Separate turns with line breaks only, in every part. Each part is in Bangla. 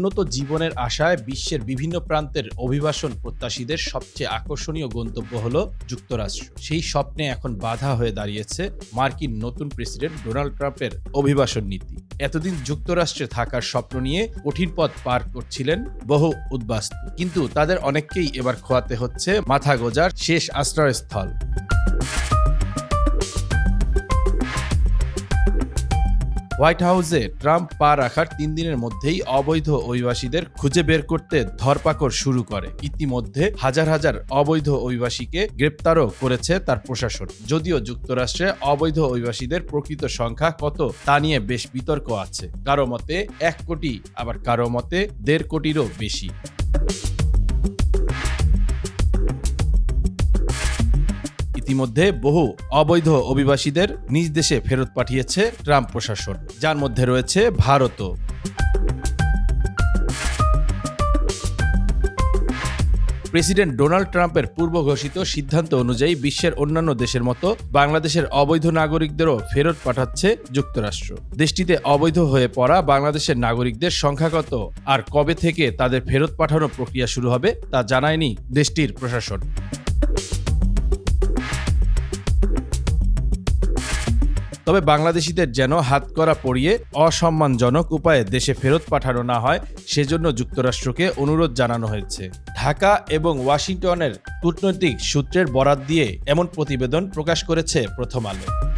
উন্নত জীবনের আশায় বিশ্বের বিভিন্ন প্রান্তের অভিবাসন প্রত্যাশীদের সবচেয়ে আকর্ষণীয় গন্তব্য হল যুক্তরাষ্ট্র। সেই স্বপ্নে এখন বাধা হয়ে দাঁড়িয়েছে মার্কিন নতুন প্রেসিডেন্ট ডোনাল্ড ট্রাম্পের অভিবাসন নীতি। এতদিন যুক্তরাষ্ট্রে থাকার স্বপ্ন নিয়ে কঠিন পথ পার করছিলেন বহু উদ্বাস্তু। কিন্তু তাদের অনেককেই এবার খোয়াতে হচ্ছে মাথা গোজার শেষ আশ্রয়স্থল। হোয়াইট হাউসে ট্রাম্প পা রাখার তিন দিনের মধ্যেই অবৈধ অভিবাসীদের খুঁজে বের করতে ধরপাকড় শুরু করে। ইতিমধ্যে হাজার হাজার অবৈধ অভিবাসীকে গ্রেপ্তারও করেছে তার প্রশাসন। যদিও যুক্তরাষ্ট্রে অবৈধ অভিবাসীদের প্রকৃত সংখ্যা কত তা নিয়ে বেশ বিতর্ক আছে। কারও মতে এক কোটি, আবার কারও মতে দেড় কোটিরও বেশি। ইতিমধ্যে বহু অবৈধ অভিবাসীদের নিজ দেশে ফেরত পাঠিয়েছে ট্রাম্প প্রশাসন, যার মধ্যে রয়েছে ভারতও। প্রেসিডেন্ট ডোনাল্ড ট্রাম্পের পূর্ব ঘোষিত সিদ্ধান্ত অনুযায়ী বিশ্বের অন্যান্য দেশের মতো বাংলাদেশের অবৈধ নাগরিকদেরও ফেরত পাঠাচ্ছে যুক্তরাষ্ট্র। দেশটিতে অবৈধ হয়ে পড়া বাংলাদেশের নাগরিকদের সংখ্যা কত আর কবে থেকে তাদের ফেরত পাঠানোর প্রক্রিয়া শুরু হবে তা জানায়নি দেশটির প্রশাসন। তবে বাংলাদেশিদের যেন হাত করা পরিয়ে অসম্মানজনক উপায়ে দেশে ফেরত পাঠানো না হয়, সেজন্য যুক্তরাষ্ট্রকে অনুরোধ জানানো হয়েছে। ঢাকা এবং ওয়াশিংটনের কূটনৈতিক সূত্রের বরাত দিয়ে এমন প্রতিবেদন প্রকাশ করেছে প্রথম আলো।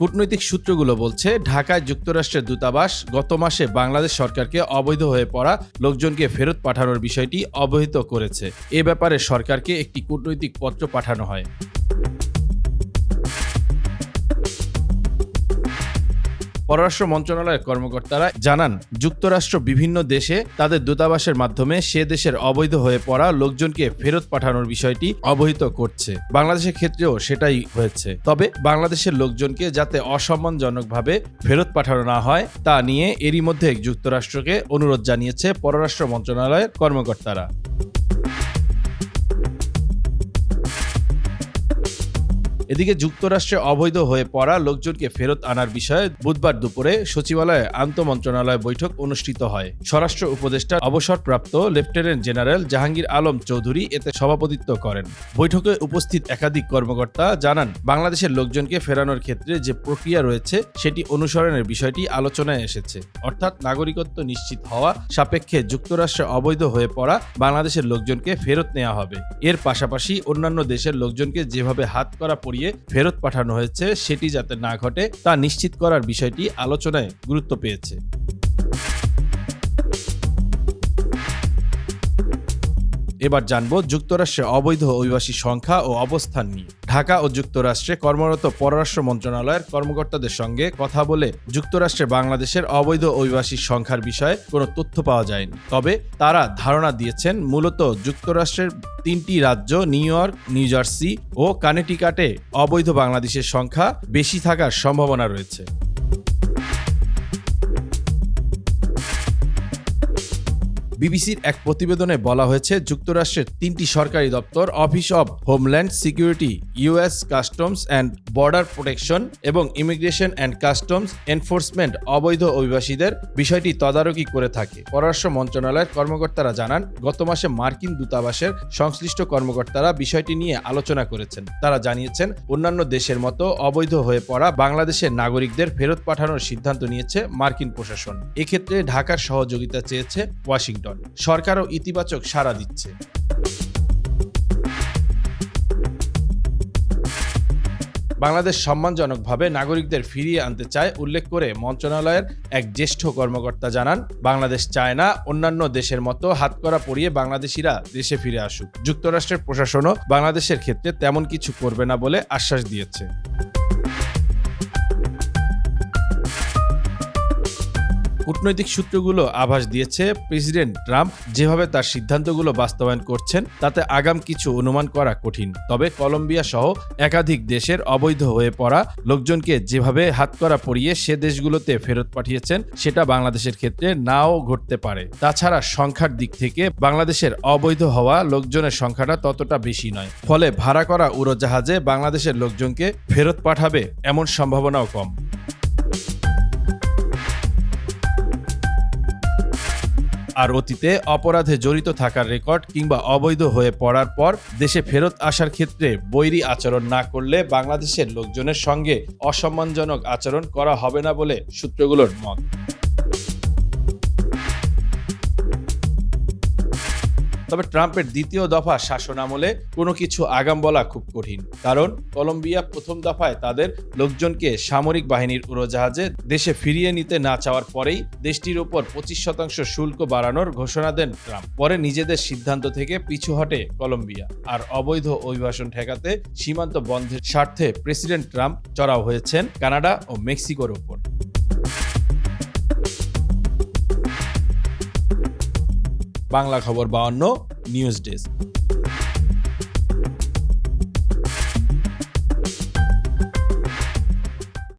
কূটনৈতিক সূত্রগুলো বলছে, ঢাকায় যুক্তরাষ্ট্রের দূতাবাস গত মাসে বাংলাদেশ সরকারকে অবৈধ হয়ে পড়া লোকজনকে ফেরত পাঠানোর বিষয়টি অবহিত করেছে। এ ব্যাপারে সরকারকে একটি কূটনৈতিক পত্র পাঠানো হয়। পররাষ্ট্র মন্ত্রণালয়ের কর্মকর্তারা জানান, যুক্তরাষ্ট্র বিভিন্ন দেশে তাদের দূতাবাসের মাধ্যমে সে দেশের অবৈধ হয়ে পড়া লোকজনকে ফেরত পাঠানোর বিষয়টি অবহিত করছে। বাংলাদেশের ক্ষেত্রেও সেটাই হয়েছে। তবে বাংলাদেশের লোকজনকে যাতে অসম্মানজনকভাবে ফেরত পাঠানো না হয়, তা নিয়ে এরই মধ্যে যুক্তরাষ্ট্রকে অনুরোধ জানিয়েছে পররাষ্ট্র মন্ত্রণালয়ের কর্মকর্তারা। এদিকে যুক্তরাষ্ট্রে অবৈধ হয়ে পড়া লোকজনকে ফেরত আনার বিষয়ে বুধবার দুপুরে সচিবালয়ে আন্ত মন্ত্রণালয় বৈঠক অনুষ্ঠিত হয়। স্বরাষ্ট্র উপদেষ্টা অবসরপ্রাপ্ত লেফটেন্যান্ট জেনারেল জাহাঙ্গীর আলম চৌধুরী এতে সভাপতিত্ব করেন। বৈঠকে উপস্থিত একাধিক কর্মকর্তা জানান, বাংলাদেশের লোকজনকে ফেরানোর ক্ষেত্রে যে প্রক্রিয়া রয়েছে, সেটি অনুসরণের বিষয়টি আলোচনায় এসেছে। অর্থাৎ নাগরিকত্ব নিশ্চিত হওয়া সাপেক্ষে যুক্তরাষ্ট্রে অবৈধ হয়ে পড়া বাংলাদেশের লোকজনকে ফেরত নেওয়া হবে। এর পাশাপাশি অন্যান্য দেশের লোকজনকে যেভাবে হাত করা পড়িয়ে ফেরত পাঠানো হয়েছে, সেটি যাতে না ঘটে তা নিশ্চিত করার বিষয়টি আলোচনায় গুরুত্ব পেয়েছে। এবার জানব যুক্তরাষ্ট্রে অবৈধ অভিবাসী সংখ্যা ও অবস্থান নিয়ে। ঢাকা ও যুক্তরাষ্ট্রে কর্মরত পররাষ্ট্র মন্ত্রণালয়ের কর্মকর্তাদের সঙ্গে কথা বলে যুক্তরাষ্ট্রে বাংলাদেশের অবৈধ অভিবাসীর সংখ্যার বিষয়ে কোনো তথ্য পাওয়া যায়নি। তবে তারা ধারণা দিয়েছেন, মূলত যুক্তরাষ্ট্রের তিনটি রাজ্য নিউ ইয়র্ক, নিউ জার্সি ও কানেটিকাটে অবৈধ বাংলাদেশের সংখ্যা বেশি থাকার সম্ভাবনা রয়েছে। বিবিসির এক প্রতিবেদনে বলা হয়েছে, যুক্তরাষ্ট্রের তিনটি সরকারি দপ্তর, office of homeland security, US customs and border protection এবং ইমিগ্রেশন অ্যান্ড কাস্টমস এনফোর্সমেন্ট অবৈধ অভিবাসীদের বিষয়টি তদারকি করে থাকে। পররাষ্ট্র মন্ত্রণালয়ের কর্মকর্তারা জানান, গত মাসে মার্কিন দূতাবাসের সংশ্লিষ্ট কর্মকর্তারা বিষয়টি নিয়ে আলোচনা করেছেন। তারা জানিয়েছেন, অন্যান্য দেশের মতো অবৈধ হয়ে পড়া বাংলাদেশের নাগরিকদের ফেরত পাঠানোর সিদ্ধান্ত নিয়েছে মার্কিন প্রশাসন। এক্ষেত্রে ঢাকার সহযোগিতা চেয়েছে ওয়াশিংটন। সরকারও ইতিবাচক সাড়া দিচ্ছে। বাংলাদেশ সম্মানজনকভাবে নাগরিকদের ফিরিয়ে আনতে চায় উল্লেখ করে মন্ত্রণালয়ের এক জ্যেষ্ঠ কর্মকর্তা জানান, বাংলাদেশ চায় না অন্যান্য দেশের মতো হাতকড়া পরিয়ে বাংলাদেশিরা দেশে ফিরে আসুক। যুক্তরাষ্ট্রের প্রশাসনও বাংলাদেশের ক্ষেত্রে তেমন কিছু করবে না বলে আশ্বাস দিয়েছে। কূটনৈতিক সূত্রগুলো আভাস দিয়েছে প্রেসিডেন্ট ট্রাম্প যেভাবে তার সিদ্ধান্তগুলো বাস্তবায়ন করছেন, তাতে আগাম কিছু অনুমান করা কঠিন। তবে কলম্বিয়া সহ একাধিক দেশের অবৈধ হয়ে পড়া লোকজনকে যেভাবে হাতকড়া পরিয়ে সে দেশগুলোতে ফেরত পাঠিয়েছেন, সেটা বাংলাদেশের ক্ষেত্রে নাও ঘটতে পারে। তাছাড়া সংখ্যার দিক থেকে বাংলাদেশের অবৈধ হওয়া লোকজনের সংখ্যাটা ততটা বেশি নয়। ফলে ভাড়া করা উড়োজাহাজে বাংলাদেশের লোকজনকে ফেরত পাঠাবে এমন সম্ভাবনাও কম। আর অতীতে অপরাধে জড়িত থাকার রেকর্ড কিংবা অবৈধ হয়ে পড়ার পর দেশে ফেরত আসার ক্ষেত্রে বৈরী আচরণ না করলে বাংলাদেশের লোকজনের সঙ্গে অসম্মানজনক আচরণ করা হবে না বলে সূত্রগুলোর মত। তবে ট্রাম্পের দ্বিতীয় দফা শাসন আমলে কোনো কিছু আগাম বলা খুব কঠিন। কারণ কলম্বিয়া প্রথম দফায় তাদের লোকজনকে সামরিক বাহিনীর উড়োজাহাজে দেশে ফিরিয়ে নিতে না চাওয়ার পরেই দেশটির উপর পঁচিশ শতাংশ শুল্ক বাড়ানোর ঘোষণা দেন ট্রাম্প। পরে নিজেদের সিদ্ধান্ত থেকে পিছু হটে কলম্বিয়া। আর অবৈধ অভিবাসন ঠেকাতে সীমান্ত বন্ধের স্বার্থে প্রেসিডেন্ট ট্রাম্প চড়াও হয়েছেন কানাডা ও মেক্সিকোর উপর বাংলা খবর বাউন্ন নিউজ ডেস্ক।